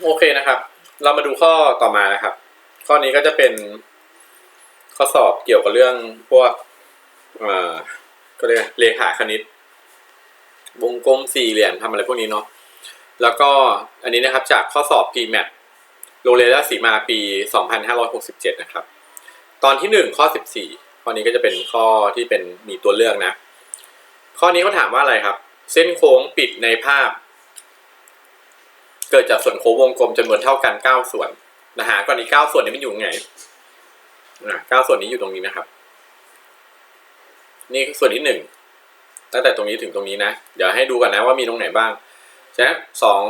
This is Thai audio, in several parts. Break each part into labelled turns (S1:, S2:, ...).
S1: โอเคนะครับ เรามาดูข้อต่อมานะครับ ข้อนี้ก็จะเป็นข้อสอบเกี่ยวกับเรื่องพวกเอ่อก็เรียกเลขาคณิต วงกลมสี่เหลี่ยมทำอะไรพวกนี้เนาะแล้วก็อันนี้นะครับจากข้อสอบ PMAT โรงเรียนราชสีมาปี 2567 นะครับ ตอนที่หนึ่งข้อ 14 ข้อนี้ก็จะเป็นข้อที่เป็นมีตัวเลือกนะ ข้อนี้เขาถามว่าอะไรครับ เส้นโค้งปิดในภาพ เกิดจากส่วนโค้งวงกลมจำนวนเท่ากัน9ส่วนนะฮะก่อนนี้9ส่วนนี้มันอยู่ตรงไหนอะ9ส่วนนี้อยู่ตรงนี้นะครับ นี่ส่วนที่หนึ่งตั้งแต่ตรงนี้ถึงตรงนี้นะ เดี๋ยวให้ดูกันนะว่ามีตรงไหนบ้างใช่ไหมสอง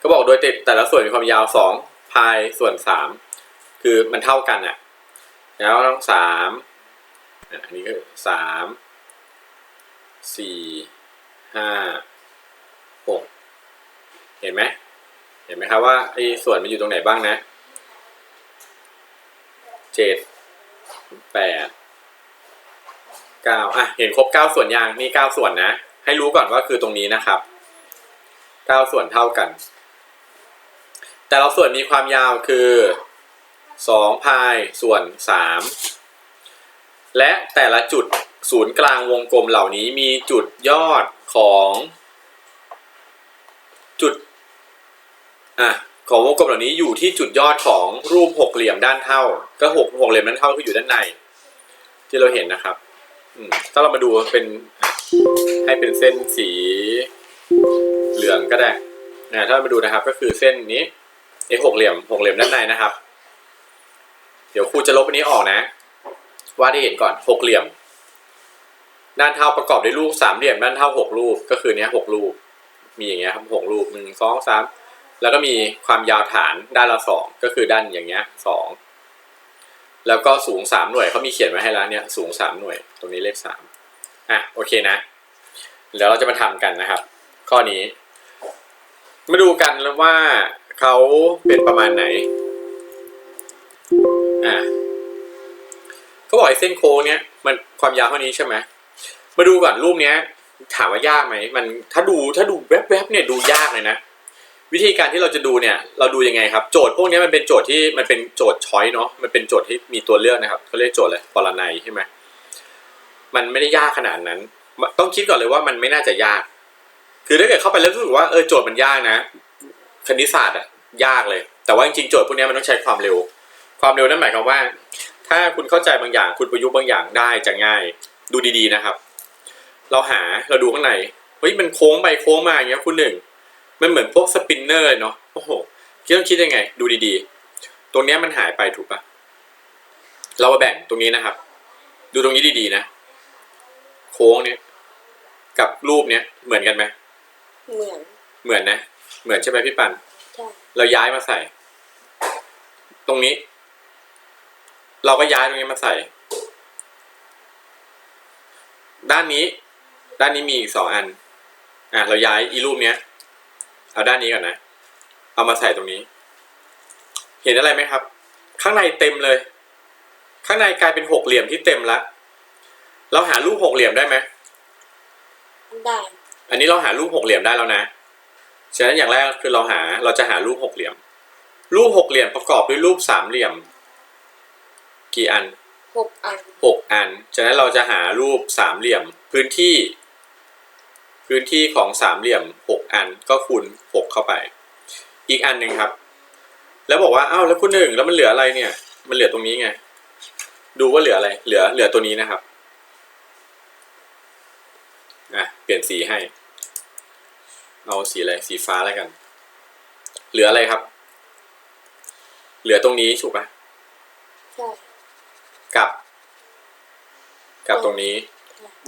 S1: ก็บอกโดยติดแต่ละส่วนมีความยาวสองพายส่วนสามคือมันเท่ากันอะแล้วต้องสามอันนี้คือสามสี่ห้าหก เห็นไหมเห็นไหมครับว่าไอ้ส่วนมันอยู่ตรงไหนบ้างนะเจ็ดแปดเก้าอะเห็นครบเก้าส่วนยางนี่เก้าส่วนนะ ให้รู้ก่อนว่าคือตรงนี้นะครับเก้าส่วนเท่ากัน แต่ละส่วนมีความยาวคือสองพายส่วนสามและแต่ละจุดศูนย์กลางวงกลมเหล่านี้มีจุดยอดของ จุด อะของวงกลมเหล่านี้อยู่ที่จุดยอดของรูปหกเหลี่ยมด้านเท่า ก็หกหกเหลี่ยมด้านเท่าคืออยู่ด้านใน ที่เราเห็นนะครับถ้าเรามาดูเป็นให้เป็นเส้นสีเหลืองก็ได้นะถ้าเรามาดูนะครับ ก็คือเส้นนี้ไอ้หกเหลี่ยมหกเหลี่ยมด้านในนะครับ เดี๋ยวครูจะลบอันนี้ออกนะวาดให้เห็นก่อนหกเหลี่ยม ด้านเท่าประกอบด้วยรูปสามเหลี่ยมด้านเท่าหกรูป ก็คือเนี้ยหกรูป มีอย่างเงี้ยครับหกรูปหนึ่งสองสาม แล้วก็มีความยาวฐานด้านละสองก็คือด้านอย่างเงี้ยสองแล้วก็สูงสามหน่วยเขามีเขียนไว้ให้แล้วเนี่ยสูงสามหน่วย ตรงนี้เลขสามอะโอเคนะเดี๋ยวเราจะมาทำกันนะครับ ข้อนี้ มาดูกันแล้วว่าเขาเป็นประมาณไหนอะเขาบอกไอ้เส้นโค้งเนี้ยมันความยาวเท่านี้ใช่ไหมมาดูก่อนรูปเนี้ย ถามว่ายากไหมมันถ้าดูถ้าดูแวบๆเนี่ยดูยากเลยนะ วิธีการที่เราจะดูเนี่ยเราดูยังไงครับ โจทย์พวกนี้มันเป็นโจทย์ที่มันเป็นโจทย์ช้อยเนาะมันเป็นโจทย์ที่มีตัวเลือกนะครับเขาเรียกโจทย์อะไรปรนัยใช่ไหมมันไม่ได้ยากขนาดนั้น ต้องคิดก่อนเลยว่ามันไม่น่าจะยาก คือถ้าเกิดเข้าไปแล้วรู้สึกว่าเออโจทย์มันยากนะ คณิตศาสตร์อะยากเลย แต่ว่าจริงๆโจทย์พวกนี้มันต้องใช้ความเร็ว ความเร็วนั่นหมายความว่า ถ้าคุณเข้าใจบางอย่างคุณประยุกต์บางอย่างได้จะง่าย ดูดีๆนะครับ เราหาเราดูข้างในเฮ้ยมันโค้งไปโค้งมาอย่างเงี้ยคุณหนึ่ง มันเหมือนพวกสปินเนอร์เลยเนาะโอ้โหคิดต้องคิดยังไง ดูดีๆ ตรงเนี้ยมันหายไปถูกปะเรามาแบ่งตรงนี้นะครับ ดูตรงนี้ดีๆนะ โค้งเนี้ยกับรูปเนี้ยเหมือนกันไหม
S2: เหมือน
S1: เหมือนนะ เหมือนใช่ไหมพี่ปัน
S2: ใช่
S1: เราย้ายมาใส่ ตรงนี้ เราก็ย้ายตรงนี้มาใส่ ด้านนี้ ด้านนี้มีอีกสองอัน อะเราย้ายอีรูปเนี้ย เอาด้านนี้ก่อนนะ เอามาใส่ตรงนี้ เห็นอะไรไหมครับ ข้างในเต็มเลย ข้างในกลายเป็นหกเหลี่ยมที่เต็มละเราหารูปหกเหลี่ยมได้ไหม
S2: ได้
S1: อันนี้เราหารูปหกเหลี่ยมได้แล้วนะ ฉะนั้นอย่างแรกคือเราหา เราจะหารูปหกเหลี่ยม รูปหกเหลี่ยมประกอบด้วยรูปสามเหลี่ยม กี่อัน
S2: หกอัน
S1: หกอัน ฉะนั้นเราจะหารูปสามเหลี่ยม พื้นที่ พื้นที่ของสามเหลี่ยมหกอันก็คูณหกเข้าไป อีกอันหนึ่งครับ แล้วบอกว่าอ้าวแล้วคุณหนึ่งแล้วมันเหลืออะไรเนี่ย มันเหลือตรงนี้ไง ดูว่าเหลืออะไร เหลือเหลือตัวนี้นะครับอะเปลี่ยนสีให้ เอาสีอะไรสีฟ้าแล้วกัน เหลืออะไรครับ เหลือตรงนี้ถูกปะ
S2: ใช่
S1: กับ กับตรงนี้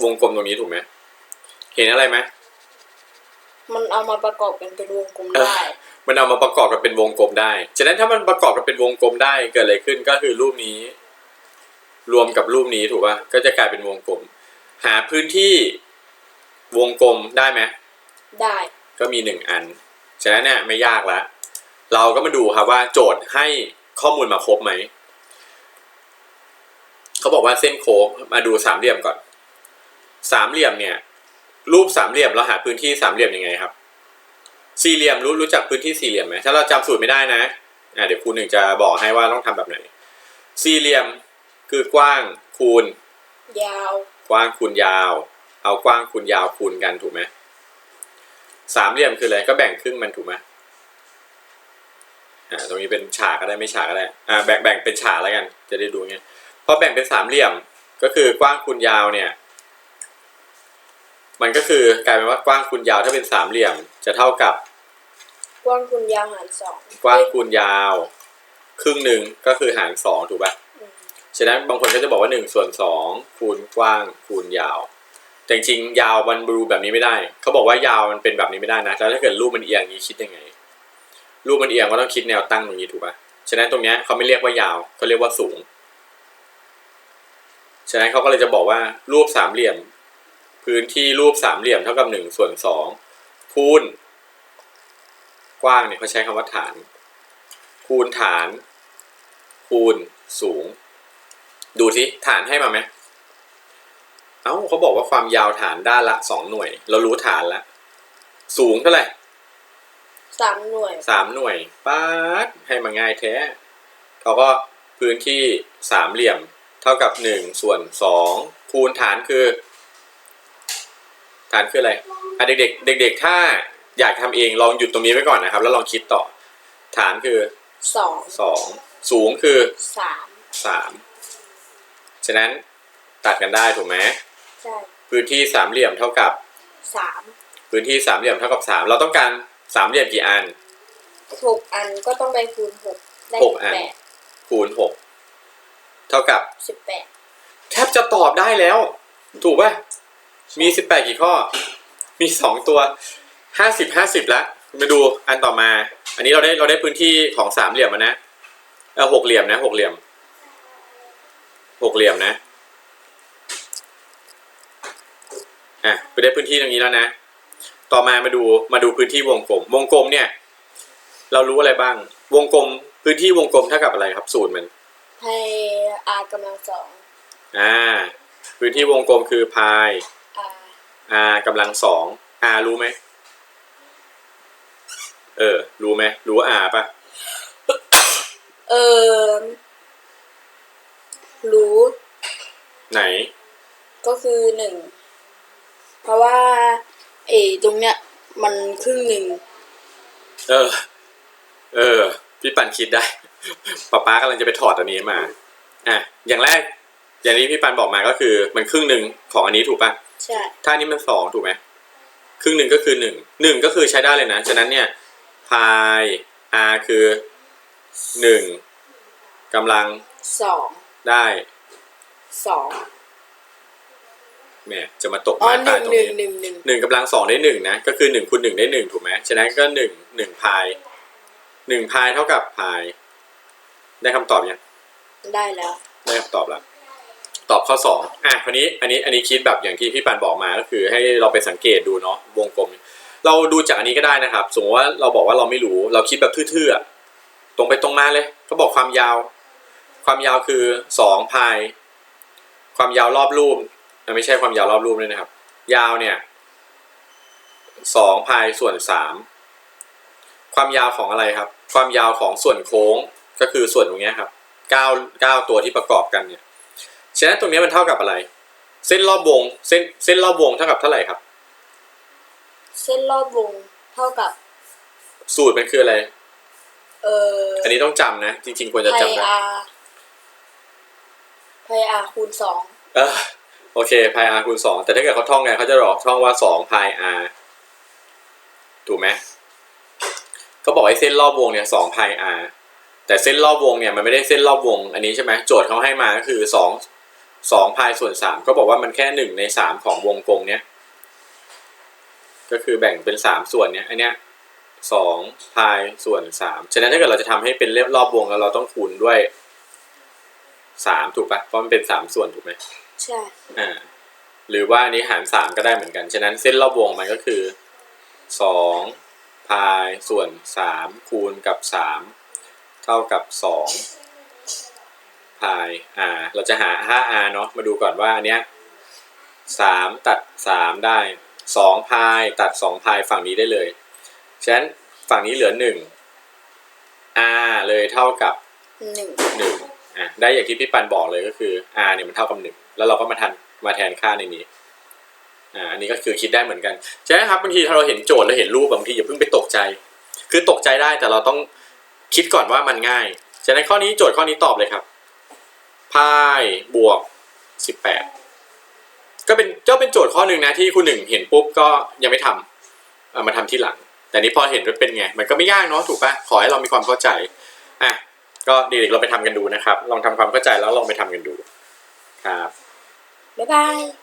S1: วงกลมตรงนี้ถูกไหม เห็นอะไรไหม
S2: มันเอามาประกอบกันเป็นวงกลม
S1: เออ
S2: ได้
S1: มันเอามาประกอบกันเป็นวงกลมได้ ฉะนั้นถ้ามันประกอบกันเป็นวงกลมได้เกิดอะไรขึ้นก็คือรูปนี้ รวมกับรูปนี้ถูกป่ะก็จะกลายเป็นวงกลม หาพื้นที่วงกลมได้ไหม
S2: ได้
S1: ก็มีหนึ่งอัน ฉะนั้นเนี่ยไม่ยากละเราก็มาดูครับว่าโจทย์ให้ข้อมูลมาครบไหมเขาบอกว่าเส้นโค้งมาดูสามเหลี่ยมก่อน สามเหลี่ยมเนี่ย รูปสามเหลี่ยมเราหาพื้นที่สามเหลี่ยมยังไงครับ สี่เหลี่ยมรู้รู้จักพื้นที่สี่เหลี่ยมไหมถ้าเราจำสูตรไม่ได้นะอ่าเดี๋ยวครูหนึ่งจะบอกให้ว่าต้องทำแบบไหน สี่เหลี่ยมคือกว้างคูณ
S2: ยาว
S1: กว้างคูณยาว เอากว้างคูณยาวคูณกันถูกไหมสามเหลี่ยมคืออะไรก็แบ่งครึ่งมันถูกไหมอ่าตรงนี้เป็นฉากก็ได้ไม่ฉากก็ได้อ่าแบ่งแบ่งเป็นฉากแล้วกัน จะได้ดูเงี้ยพอแบ่งเป็นสามเหลี่ยมก็คือกว้างคูณยาวเนี่ย มันก็คือกลายเป็นว่ากว้างคูณยาวถ้าเป็นสามเหลี่ยม จะเท่ากับ
S2: กว้างคูณยาวหารสอง
S1: กว้างคูณยาว ครึ่งหนึ่งก็คือหารสองถูกป่ะ
S2: อืม
S1: ฉะนั้นบางคนก็จะบอกว่าหนึ่งส่วนสองคูณกว้างคูณยาว แต่จริงๆยาวมันดูแบบนี้ไม่ได้ เขาบอกว่ายาวมันเป็นแบบนี้ไม่ได้นะแล้วถ้าเกิดรูปมันเอียงอย่างนี้คิดยังไง รูปมันเอียงก็ต้องคิดแนวตั้งตรงนี้ถูกป่ะฉะนั้นตรงเนี้ยเขาไม่เรียกว่ายาวเขาเรียกว่าสูง ฉะนั้นเขาก็เลยจะบอกว่ารูปสามเหลี่ยม พื้นที่รูปสามเหลี่ยมเท่ากับหนึ่งส่วนสองคูณ กว้างเนี่ยเขาใช้คำว่าฐาน คูณฐาน คูณสูง ดูสิฐานให้มาไหมเอ้าเขาบอกว่าความยาวฐานด้านละสองหน่วย เรารู้ฐานแล้วสูงเท่าไหร่
S2: สามหน่วย
S1: สามหน่วยป๊าดให้มาง่ายแท้เขาก็พื้นที่สามเหลี่ยม เท่ากับหนึ่งส่วนสองคูณฐานคือ ฐานคืออะไรอะเด็กๆเด็ก ๆ ถ้าอยากทำเองลองหยุดตรงนี้ไว้ก่อนนะครับ แล้วลองคิดต่อ ฐานคือ
S2: สอง
S1: สองสูงคือ
S2: สาม
S1: สามฉะนั้นตัดกันได้ถูกไหม
S2: ใช่
S1: พื้นที่สามเหลี่ยมเท่ากับ
S2: สาม
S1: พื้นที่สามเหลี่ยมเท่ากับสามเราต้องการสามเหลี่ยมกี่อัน
S2: หกอันก็ต้องได้คูณหกได้
S1: หก
S2: สิบ
S1: อัน
S2: แปด
S1: คูณหกเท่ากับ
S2: สิบแปด
S1: แทบจะตอบได้แล้ว ถูกป่ะ มีสิบแปดกี่ข้อ มีสองตัวห้าสิบห้าสิบละมาดูอันต่อมา อันนี้เราได้เราได้พื้นที่ของสามเหลี่ยมมานะเออหกเหลี่ยมนะหกเหลี่ยมหกเหลี่ยมนะอะไปได้พื้นที่ตรงนี้แล้วนะ ต่อมามาดูมาดูพื้นที่วงกลม วงกลมเนี่ย เรารู้อะไรบ้าง วงกลมพื้นที่วงกลมเท่ากับอะไรครับ สูตรมัน
S2: ให้อากำลังสอง
S1: อ่า พื้นที่วงกลมคือพาย
S2: อา
S1: r กำลังสอง r รู้ไหมเออ รู้ไหมรู้ r ปะ
S2: เออรู้
S1: ไหน
S2: ก็คือหนึ่ง เพราะว่าเอตรงเนี้ย มันครึ่งหนึ่ง
S1: เออ เออ พี่ปันคิดได้ป๊าป๊ากำลังจะไปถอดอันนี้มา อะ อย่างแรก อย่างที่พี่ปันบอกมาก็คือ มันครึ่งหนึ่งของอันนี้ถูกปะ
S2: ใช่
S1: ถ้าอันนี้มันสองถูกไหมครึ่งหนึ่งก็คือหนึ่งหนึ่งก็คือใช้ได้เลยนะ ฉะนั้นเนี่ยพาย r คือหนึ่งกำลัง
S2: สอง
S1: ได้
S2: สอง
S1: แหม่จะมาตก
S2: อ๋อ
S1: มา
S2: ห
S1: ตา
S2: นึ่
S1: ย
S2: ง
S1: ตรง
S2: หนึ่ง
S1: นี้
S2: หนึ่งหนึ่ง
S1: หนึ่งกำลังสองได้หนึ่งนะก็คือหนึ่งคูณหนึ่งได้หนึ่งถูกไหมฉะนั้นก็หนึ่งหนึ่งพายหนึ่งพายเท่ากับพาย ได้คำตอบยัง
S2: ได้แล้ว
S1: ได้คำตอบแล้ว ตอบข้อสองอะคนนี้อันนี้อันนี้คิดแบบอย่างที่พี่ปันบอกมาก็คือให้เราไปสังเกตดูเนาะวงกลม เราดูจากอันนี้ก็ได้นะครับ สมมติว่าเราบอกว่าเราไม่รู้ เราคิดแบบทื่อๆตรงไปตรงมาเลยเขาบอกความยาว ความยาวคือสองพายความยาวรอบรูปไม่ใช่ความยาวรอบรูปเลยนะครับ ยาวเนี่ยสองพายส่วนสามความยาวของอะไรครับ ความยาวของส่วนโค้งก็คือส่วนตรงนี้ครับเก้าเก้าตัวที่ประกอบกันเนี่ย ฉะนั้นตรงเนี้ยมันเท่ากับอะไร เส้นรอบวง เส้นเส้นรอบวงเท่ากับเท่าไหร่ครับ
S2: เส้นรอบวงเท่ากับ
S1: สูตรมันคืออะไร
S2: เอ่อ
S1: อันนี้ต้องจำนะ จริง ๆ ควรจะ
S2: ไพ
S1: จำได้
S2: อาไพอาคูณสอง
S1: เออโอเคพาย r คูณสองแต่ถ้าเกิดเขาท่องไงเขาจะบอกท่องว่าสองพาย r ถูกไหมเขาบอกให้เส้นรอบวงเนี่ยสองพาย r แต่เส้นรอบวงเนี่ยมันไม่ได้เส้นรอบวง อันนี้ใช่ไหมโจทย์เขาให้มาก็คือสอง สองพายส่วนสามก็บอกว่ามันแค่หนึ่งในสามของวงกลมเนี้ยก็คือแบ่งเป็นสามส่วนเนี้ยอันเนี้ยสองพายส่วนสามฉะนั้นถ้าเกิดเราจะทำให้เป็นรอบวงแล้วเราต้องคูณด้วยสามถูกปะเพราะมันเป็นสามส่วนถูกไหม
S2: ใช่
S1: อ่าหรือว่าอันนี้หารสามก็ได้เหมือนกัน ฉะนั้นเส้นรอบวงมันก็คือสองพายส่วนสามคูณกับสามเท่ากับสองพายอ่าเราจะหา 5r เนาะมาดูก่อนว่าอันเนี้ยสามตัดสามได้สองพายตัดสองพายฝั่งนี้ได้เลย ฉะนั้นฝั่งนี้เหลือหนึ่ง r เลยเท่ากับ
S2: หนึ่ง
S1: หนึ่งอะได้อย่างที่พี่ปันบอกเลยก็คือ r เนี่ยมันเท่ากับหนึ่งแล้วเราก็มาทันมาแทนค่าในนี้อ่าอันนี้ก็คือคิดได้เหมือนกันฉะนั้นครับบางทีถ้าเราเห็นโจทย์แล้วเห็นรูปบางทีอย่าเพิ่งไปตกใจ คือตกใจได้แต่เราต้องคิดก่อนว่ามันง่ายฉะนั้นข้อนี้โจทย์ข้อนี้ตอบเลยครับ ได้บวกสิบแปดก็เป็นก็เป็นโจทย์ข้อหนึ่งนะที่คุณหนึ่งเห็นปุ๊บก็ยังไม่ทำเอามาทำที่หลัง แต่นี้พอเห็นว่าเป็นไง มันก็ไม่ยากเนาะถูกปะขอให้เรามีความเข้าใจอะก็เด็กๆเราไปทำกันดูนะครับ ลองทำความเข้าใจแล้วลองไปทำกันดูครับ
S2: บ๊ายบาย